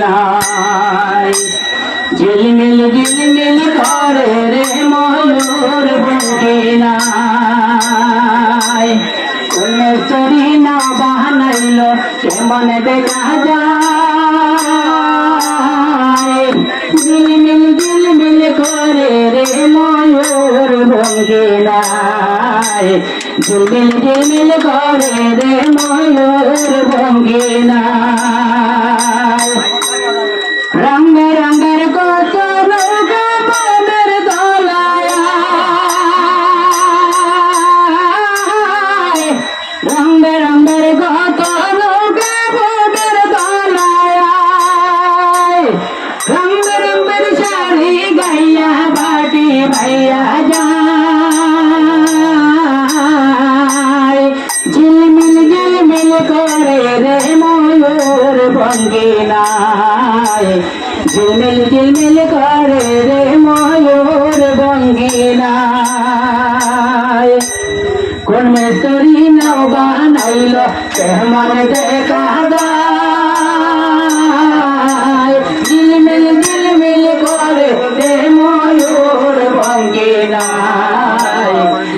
নাই। ঝিলমিল ঝিলমিল করে রে ময়ূর বুকে নাই। কোনে চুরি না বাহানাইল কেমন দেখা যায়। ঝিলমিল জিলমিল করে রে ময়ূর বুকে নাই। ঝিলমিল ঝিলমিল করে রে ময়ূর বুকে নাই। যায়। ঝিলমিল ঝিলমিল করে রে ময়ূর ভঙ্গিনায়। কোন মিস্ত্রি বানাইল কেমন দেখা যায় ঝিলমিল করে রে ময়ূর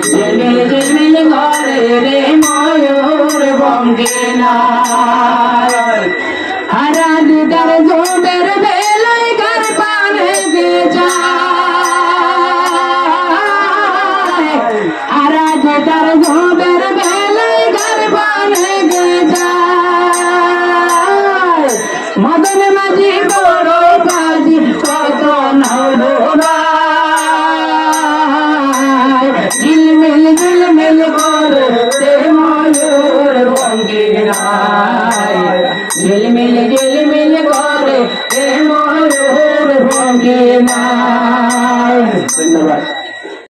ঝিলমিল করে রে ময়ূর ভঙ্গিনায় হারা দুটার জোবের বেলায় কার পানে মদন মাঝি বড় বাজি কত ঝিলমিল ঝিলমিল করে রে ময়ূর ভঙ্গিনায় ঝিলমিল ঝিলমিল করে ময়ূর ভঙ্গিনায় ধন্যবাদ।